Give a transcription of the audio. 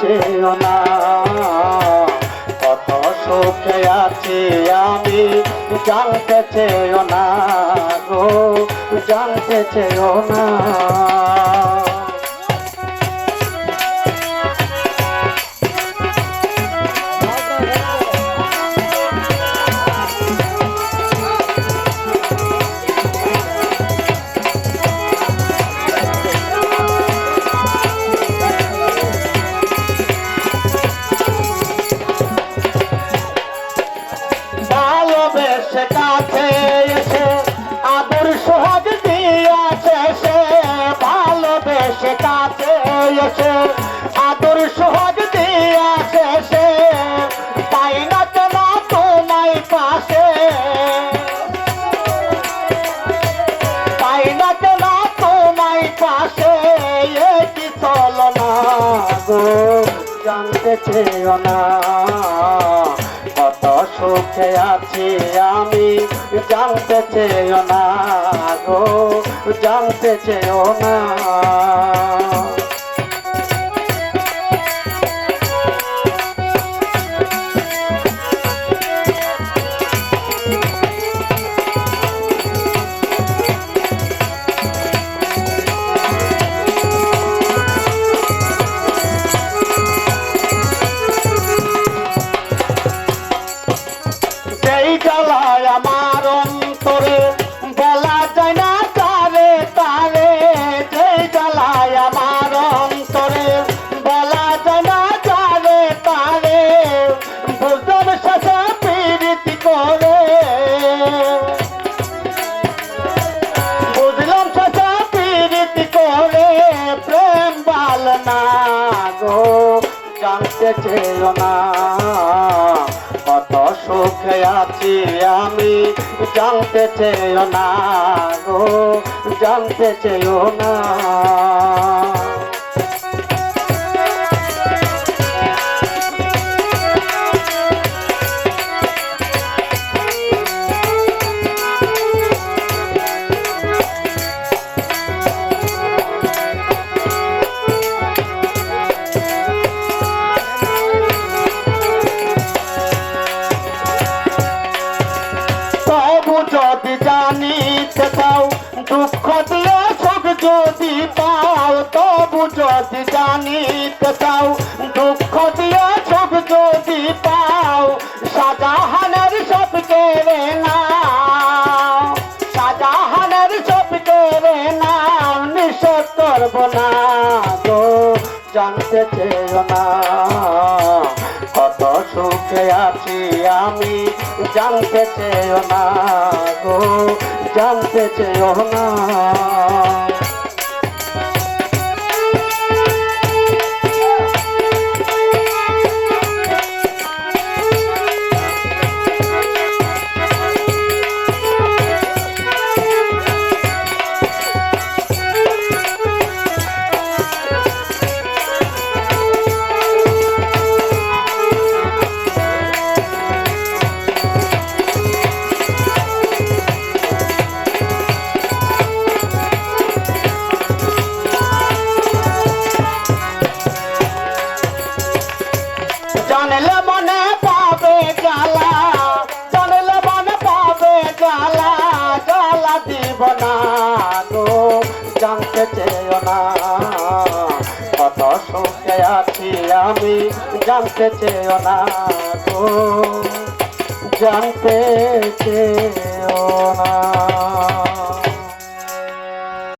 চেয়েও না। কত সুখে আছি আমি জানতে চেয়েও না গো জানতে চেয়েও না। সোহাগ দিয়েছে সে ভালোবেসে কাছে এসে। আদর সোহাগ দিয়েছে সে তাই না কেন তোমায় পাশে। তাই না কেন তোমায় পাশে কি চলো না গো, জানতে চেয়েও না। সুখে আছি আমি জানতে চেয়েও না গো জানতে চেয়েও না। জ্বালায় আমার অন্তরে, বলা যায় না তারে তারে সেই জ্বালায় আমার অন্তরে, বলা যায় না তারে তারে বুঝলাম শেষে পীড়িতি করে। বুঝলাম শেষে পীড়িতি করে, প্রেম বাল না গো, জানতে চেয়েও না। সুখে আছি আমি। জানতে চেয়েও না গো জানতে চেয়েও না। জানিতে চাও দুঃখ দিয়ে সুখ যদি পাও, তবু যদি জানিতে চাও দুঃখ দিয়ে সুখ যদি পাও সাজাহানের সব কেড়ে নাও সাজাহানের সব কেড়ে নাও নিষেধ করব না গো, জানতে চেয়েও না। সুখে আছি আমি জানতে চেয়েও না গো জানতে চেয়েও না। জানলে মনে পাবে জ্বালা জানলে মনে পাবে জ্বালা জ্বালা দিব না জানতে চেয়েও না। কত সুখে আছি আমি, জানতে চেয়েও না গো, জানতে চেয়েও না।